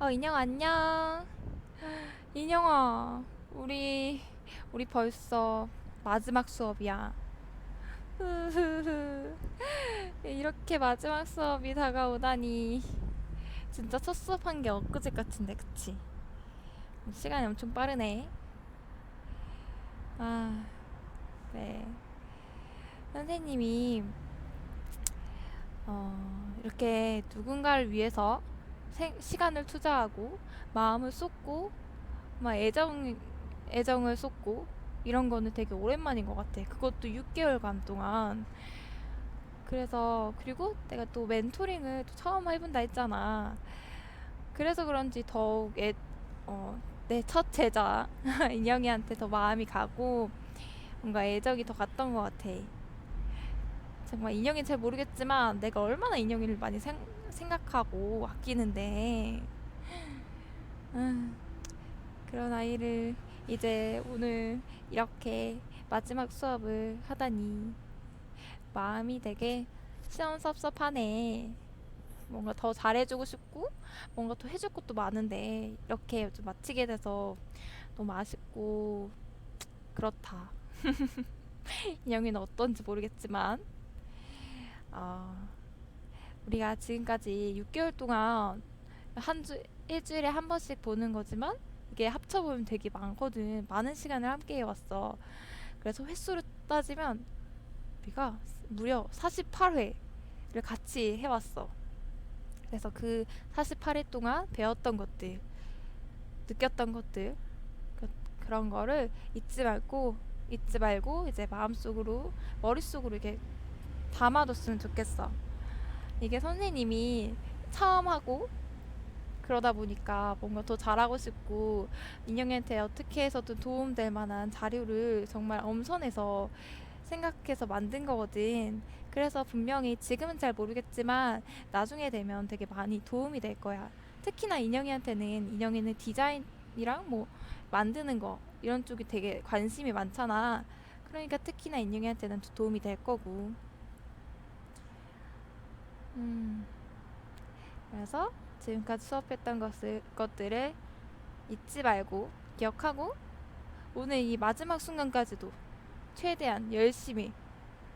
어, 인형 안녕. 인형아, 우리 우리 벌써 마지막 수업이야. 이렇게 마지막 수업이 다가오다니 진짜 첫 수업한 게 엊그제 같은데, 그치? 시간이 엄청 빠르네. 아, 네. 선생님이 어, 이렇게 누군가를 위해서 생, 시간을 투자하고 마음을 쏟고 막 애정 애정을 쏟고 이런 거는 되게 오랜만인 것 같아. 그것도 6개월간 동안. 그래서 그리고 내가 또 멘토링을 또 처음 해본다 했잖아. 그래서 그런지 더욱 애, 어, 내 첫 제자 인영이한테 더 마음이 가고 뭔가 애정이 더 갔던 것 같아. 정말 인형이 잘 모르겠지만 내가 얼마나 인형이를 많이 생, 생각하고 아끼는데 음, 그런 아이를 이제 오늘 이렇게 마지막 수업을 하다니 마음이 되게 시원섭섭하네. 뭔가 더 잘해주고 싶고 뭔가 또 해줄 것도 많은데 이렇게 좀 마치게 돼서 너무 아쉽고 그렇다. 인형이는 어떤지 모르겠지만 어, 우리가 지금까지 6개월 동안 한 주, 일주일에 한 번씩 보는 거지만 이게 합쳐보면 되게 많거든. 많은 시간을 함께 해왔어. 그래서 횟수로 따지면 우리가 무려 48회를 같이 해왔어. 그래서 그 48회 동안 배웠던 것들, 느꼈던 것들, 그, 그런 거를 잊지 말고, 잊지 말고 이제 마음속으로, 머릿속으로 이렇게 담아뒀으면 좋겠어. 이게 선생님이 처음 하고 그러다 보니까 뭔가 더 잘하고 싶고 인형한테 어떻게 해서든 도움될 만한 자료를 정말 엄선해서 생각해서 만든 거거든. 그래서 분명히 지금은 잘 모르겠지만 나중에 되면 되게 많이 도움이 될 거야. 특히나 인형이한테는 인형이는 디자인이랑 뭐 만드는 거 이런 쪽이 되게 관심이 많잖아. 그러니까 특히나 인형이한테는 도움이 될 거고. 음, 그래서 지금까지 수업했던 것을, 것들을 잊지 말고 기억하고 오늘 이 마지막 순간까지도 최대한 열심히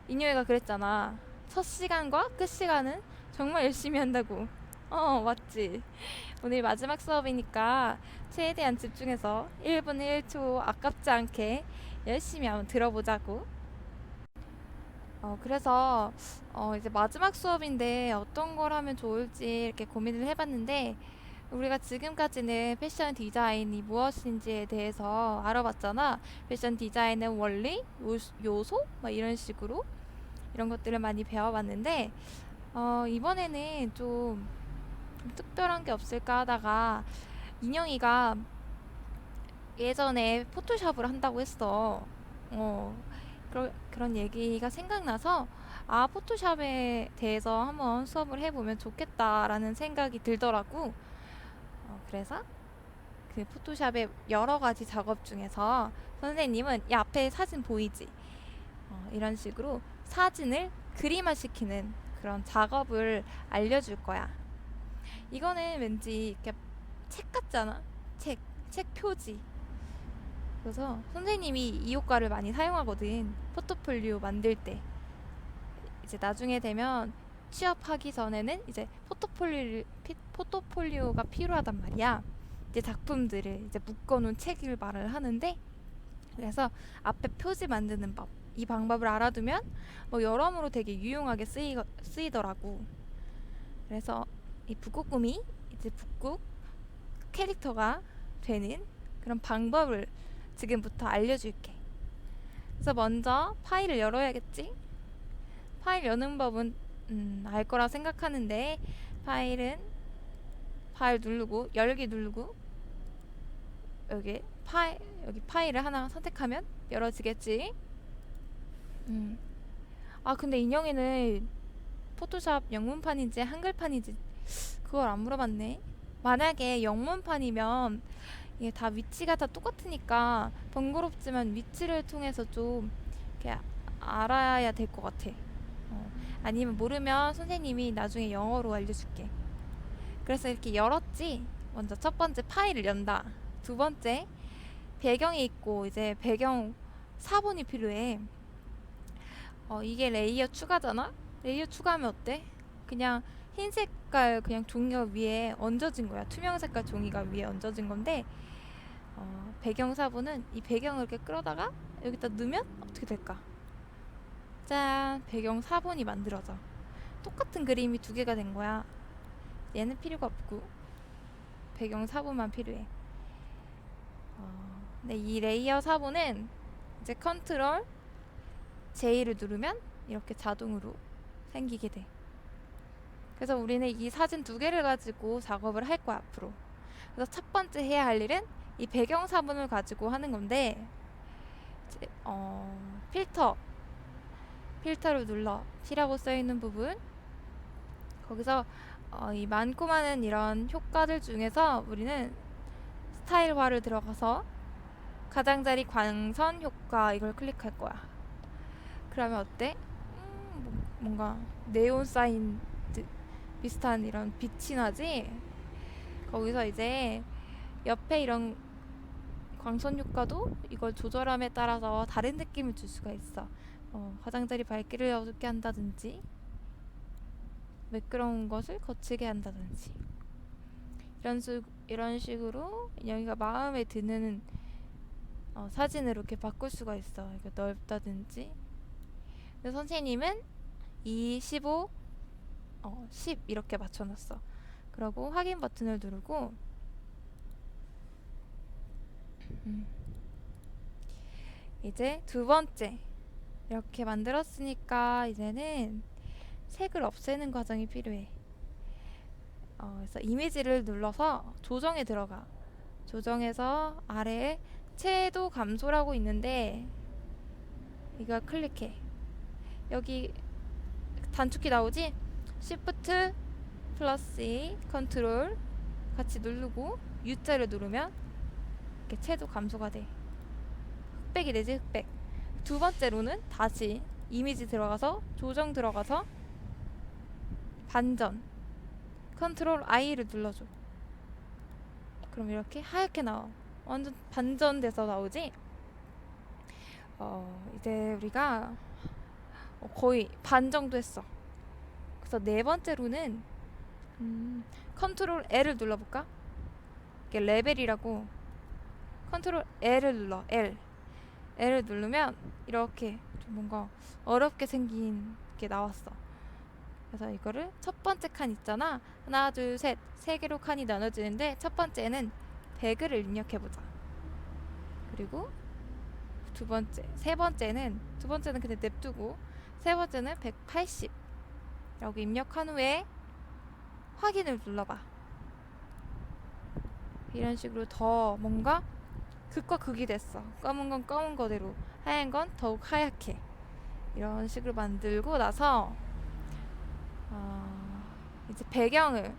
인효이가 그랬잖아. 첫 시간과 끝 시간은 정말 열심히 한다고. 어, 맞지. 오늘 마지막 수업이니까 최대한 집중해서 1분 1초 아깝지 않게 열심히 한번 들어보자고. 어, 그래서 어, 이제 마지막 수업인데 어떤 걸 하면 좋을지 이렇게 고민을 해봤는데 우리가 지금까지는 패션 디자인이 무엇인지에 대해서 알아봤잖아. 패션 디자인은 원리, 요, 요소, 막 이런 식으로 이런 것들을 많이 배워봤는데 어, 이번에는 좀, 좀 특별한 게 없을까 하다가 인영이가 예전에 포토샵을 한다고 했어. 어, 그러, 그런 얘기가 생각나서 아, 포토샵에 대해서 한번 수업을 해보면 좋겠다라는 생각이 들더라고. 어, 그래서 그 포토샵의 여러 가지 작업 중에서 선생님은 이 앞에 사진 보이지? 어, 이런 식으로 사진을 그림화시키는 그런 작업을 알려줄 거야. 이거는 왠지 이렇게 책 같잖아? 책, 책 표지. 그래서 선생님이 이 효과를 많이 사용하거든. 포트폴리오 만들 때. 이제 나중에 되면 취업하기 전에는 이제 포트폴리오, 포트폴리오가 필요하단 말이야. 이제 작품들을 이제 묶어놓은 책을 말을 하는데 그래서 앞에 표지 만드는 법. 이 방법을 알아두면 뭐 여러모로 되게 유용하게 쓰이, 쓰이더라고. 그래서 이 북극곰이 이제 북극 캐릭터가 되는 그런 방법을 지금부터 알려줄게. 그래서 먼저 파일을 열어야겠지? 파일 여는 법은 음, 알 거라 생각하는데 파일은 파일 누르고 열기 누르고 여기 파일 여기 파일을 하나 선택하면 열어지겠지? 음. 아 근데 인형이는 포토샵 영문판인지 한글판인지 그걸 안 물어봤네. 만약에 영문판이면 이게 다 위치가 다 똑같으니까 번거롭지만 위치를 통해서 좀 이렇게 알아야 될 것 같아. 어, 아니면 모르면 선생님이 나중에 영어로 알려줄게. 그래서 이렇게 열었지? 먼저 첫 번째 파일을 연다. 두 번째 배경이 있고 이제 배경 사본이 필요해. 어, 이게 레이어 추가잖아? 레이어 추가하면 어때? 그냥 흰 색깔 그냥 종이가 위에 얹어진 거야. 투명 색깔 종이가 위에 얹어진 건데 어, 배경 사본은 이 배경을 이렇게 끌어다가 여기다 넣으면 어떻게 될까? 짠! 배경 사본이 만들어져. 똑같은 그림이 두 개가 된 거야. 얘는 필요가 없고 배경 사본만 필요해. 어, 근데 이 레이어 사본은 이제 컨트롤 J를 누르면 이렇게 자동으로 생기게 돼. 그래서 우리는 이 사진 두 개를 가지고 작업을 할 거야 앞으로. 그래서 첫 번째 해야 할 일은 이 배경 사본을 가지고 하는 건데 어, 필터 필터를 눌러 T라고 써 있는 부분 거기서 어, 이 많고 많은 이런 효과들 중에서 우리는 스타일화를 들어가서 가장자리 광선 효과 이걸 클릭할 거야. 그러면 어때? 음, 뭐- 뭔가 네온 사인 드- 비슷한 이런 빛이 나지? 거기서 이제 옆에 이런 광선 효과도 이걸 조절함에 따라서 다른 느낌을 줄 수가 있어. 어, 가장자리 밝기를 어둡게 한다든지 매끄러운 것을 거치게 한다든지 이런 식 이런 식으로 여기가 마음에 드는 어, 사진으로 이렇게 바꿀 수가 있어. 이렇게 넓다든지. 선생님은 2, 15, 어, 10 이렇게 맞춰놨어. 그러고 확인 버튼을 누르고 음. 이제 두 번째 이렇게 만들었으니까 이제는 색을 없애는 과정이 필요해. 어, 그래서 이미지를 눌러서 조정에 들어가. 조정에서 아래에 채도 감소라고 있는데 이걸 클릭해. 여기 단축키 나오지? Shift 플러스 E, 컨트롤 같이 누르고 U자를 누르면 이렇게 채도 감소가 돼. 흑백이 되지 흑백. 두 번째로는 다시 이미지 들어가서 조정 들어가서 반전 컨트롤 I를 눌러줘. 그럼 이렇게 하얗게 나와. 완전 반전돼서 나오지? 어, 이제 우리가 어, 거의 반 정도 했어. 그래서 네 번째로는 음, 컨트롤 L을 눌러볼까? 이게 레벨이라고 컨트롤 L을 눌러 L L을 누르면 이렇게 좀 뭔가 어렵게 생긴 게 나왔어. 그래서 이거를 첫 번째 칸 있잖아. 하나, 둘, 셋. 세 개로 칸이 나눠지는데 첫 번째는 100을 입력해보자. 그리고 두 번째, 세 번째는 두 번째는 그냥 냅두고 세 번째는 180 라고 입력한 후에 확인을 눌러봐. 이런 식으로 더 뭔가 극과 극이 됐어. 검은 건 검은 거대로, 하얀 건 더욱 하얗게. 이런 식으로 만들고 나서 어, 이제 배경을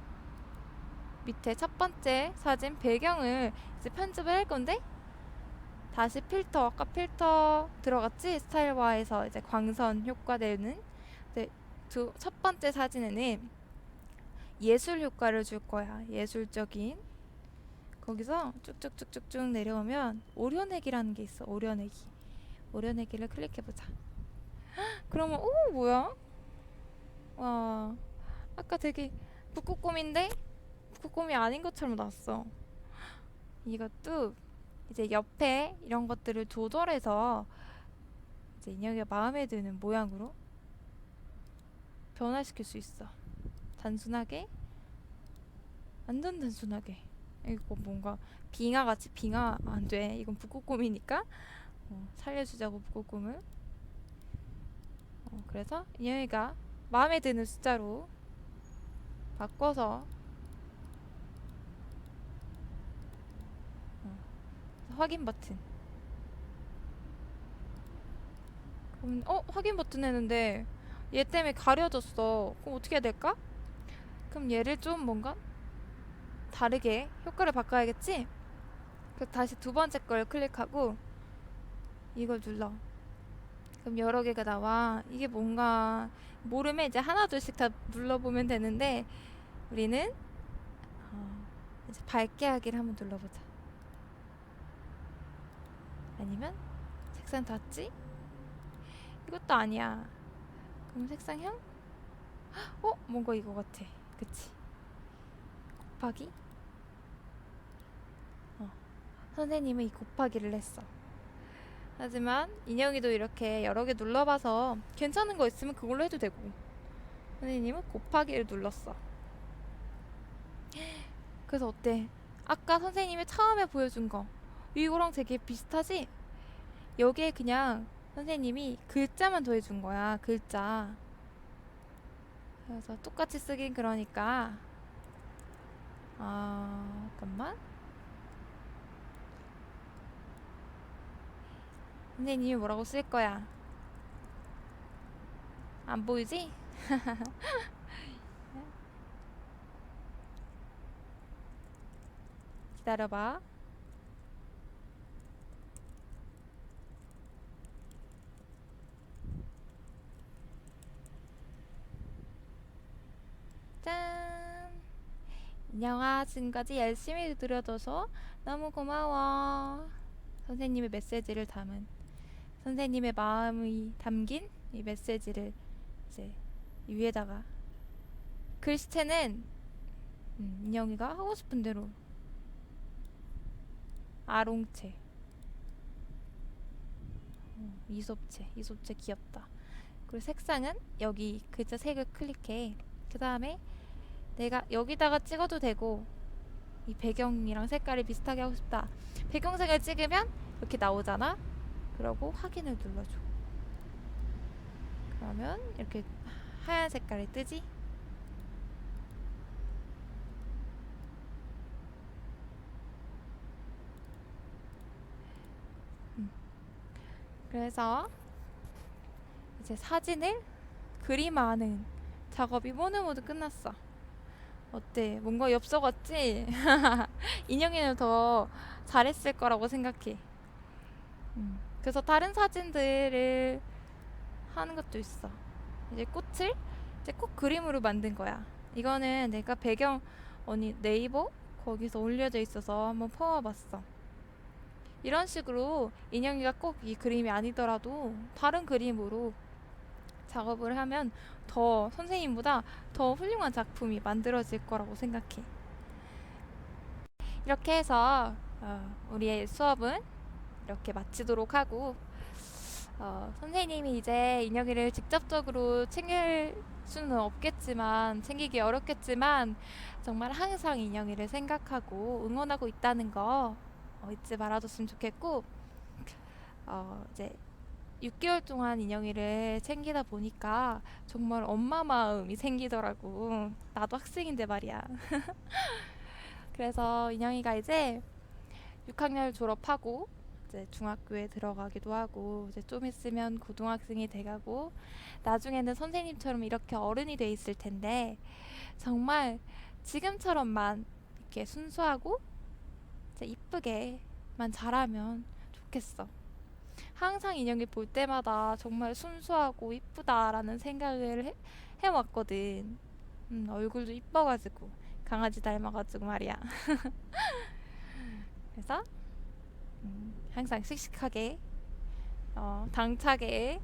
밑에 첫 번째 사진 배경을 이제 편집을 할 건데 다시 필터 아까 필터 들어갔지 스타일화에서 이제 광선 효과 이제 두, 첫 번째 사진에는 예술 효과를 줄 거야. 예술적인. 거기서 쭉쭉쭉쭉쭉 내려오면 오려내기라는 게 있어. 오려내기. 오려내기를 클릭해 보자. 그러면 오 뭐야? 와 아까 되게 북극곰인데 북극곰이 아닌 것처럼 나왔어. 이것도 이제 옆에 이런 것들을 조절해서 이제 인형이 마음에 드는 모양으로 변화시킬 수 있어. 단순하게? 완전 단순하게. 이거 뭔가 빙하 같이 빙하 안 돼. 이건 북극곰이니까. 어, 살려주자고 북극곰을. 어, 그래서 인형이가 마음에 드는 숫자로 바꿔서 어, 확인 버튼. 그럼 어 확인 버튼 했는데 얘 때문에 가려졌어 그럼 어떻게 해야 될까? 그럼 얘를 좀 뭔가 다르게 효과를 바꿔야겠지? 그래서 다시 두 번째 걸 클릭하고 이걸 눌러 그럼 여러 개가 나와 이게 뭔가 모르면 이제 하나 둘씩 다 눌러보면 되는데 우리는 어, 이제 밝게 하기를 한번 눌러보자. 아니면 색상 닫지? 이것도 아니야. 그럼 색상형? 어? 뭔가 이거 같아. 그치? 곱하기? 어. 선생님은 이 곱하기를 했어. 하지만 인형이도 이렇게 여러 개 눌러봐서 괜찮은 거 있으면 그걸로 해도 되고 선생님은 곱하기를 눌렀어. 그래서 어때? 아까 선생님이 처음에 보여준 거 이거랑 되게 비슷하지? 여기에 그냥 선생님이 글자만 더해준 거야 글자. 그래서 똑같이 쓰긴 그러니까. 아 잠깐만. 선생님이 뭐라고 쓸 거야? 안 보이지? 기다려봐 짠! 인형아, 지금까지 열심히 들어줘서 너무 고마워. 선생님의 메시지를 담은 선생님의 마음이 담긴 이 메시지를 이제 이 위에다가 글씨체는 음, 인형이가 하고 싶은 대로 아롱체 어, 이솝체 이솝체 귀엽다 그리고 색상은 여기 글자 색을 클릭해 그 다음에 내가 여기다가 찍어도 되고 이 배경이랑 색깔이 비슷하게 하고 싶다. 배경색을 찍으면 이렇게 나오잖아? 그러고 확인을 눌러줘. 그러면 이렇게 하얀 색깔이 뜨지? 음. 그래서 이제 사진을 그림화하는 작업이 모두 모두 끝났어. 어때? 뭔가 엽서 같지? 인형이는 더 잘했을 거라고 생각해. 음. 그래서 다른 사진들을 하는 것도 있어. 이제 꽃을 이제 꼭 그림으로 만든 거야. 이거는 내가 배경 언니 네이버 거기서 올려져 있어서 한번 퍼와봤어. 이런 식으로 인형이가 꼭 이 그림이 아니더라도 다른 그림으로 작업을 하면 더 선생님보다 더 훌륭한 작품이 만들어질 거라고 생각해. 이렇게 해서 어, 우리의 수업은 이렇게 마치도록 하고 어, 선생님이 이제 인혁이를 직접적으로 챙길 수는 없겠지만 챙기기 어렵겠지만 정말 항상 인혁이를 생각하고 응원하고 있다는 거 어, 잊지 말아줬으면 좋겠고 어, 이제 6개월 동안 인형이를 챙기다 보니까 정말 엄마 마음이 생기더라고. 나도 학생인데 말이야. 그래서 인형이가 이제 6학년을 졸업하고 이제 중학교에 들어가기도 하고 이제 좀 있으면 고등학생이 돼가고 나중에는 선생님처럼 이렇게 어른이 돼 있을 텐데 정말 지금처럼만 이렇게 순수하고 이제 이쁘게만 자라면 좋겠어. 항상 인형이 볼 때마다 정말 순수하고 이쁘다라는 생각을 해, 해왔거든. 음, 얼굴도 이뻐가지고 강아지 닮아가지고 말이야. 그래서 음, 항상 씩씩하게 어, 당차게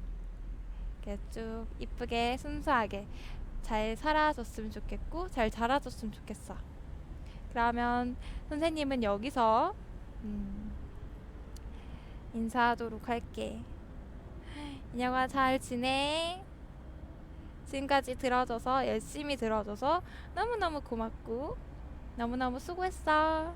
이렇게 쭉 이쁘게 순수하게 잘 살아줬으면 좋겠고 잘 자라줬으면 좋겠어. 그러면 선생님은 여기서 음, 인사하도록 할게. 인형아 잘 지내? 지금까지 들어줘서 열심히 들어줘서 너무너무 고맙고 너무너무 수고했어.